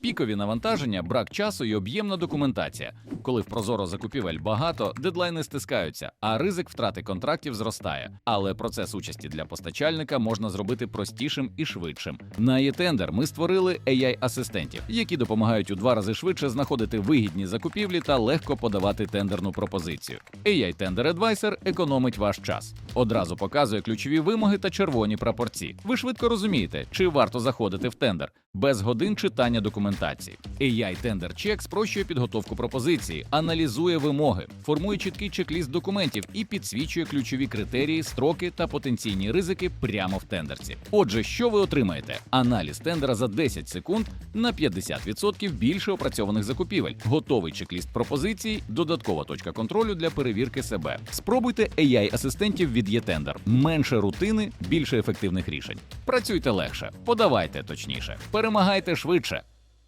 Пікові навантаження, брак часу і об'ємна документація. Коли в прозоро закупівель багато, дедлайни стискаються, а ризик втрати контрактів зростає. Але процес участі для постачальника можна зробити простішим і швидшим. На eTender ми створили AI-асистентів, які допомагають у два рази швидше знаходити вигідні закупівлі та легко подавати тендерну пропозицію. AI Tender Advisor економить ваш час. Одразу показує ключові вимоги та червоні прапорці. Ви швидко розумієте, чи варто заходити в тендер без годин читання документації. AI Tender Check спрощує підготовку пропозиції, аналізує вимоги, формує чіткий чек-ліст документів і підсвічує ключові критерії, строки та потенційні ризики прямо в тендерці. Отже, що ви отримаєте? Аналіз тендера за 10 секунд на 50% більше опрацьованих закупівель, готовий чек-ліст пропозицій, додаткова точка контролю для перевірки себе. Спробуйте AI-асистентів від eTender. менше рутини, більше ефективних рішень. Працюйте легше, подавайте точніше, перемагайте швидше.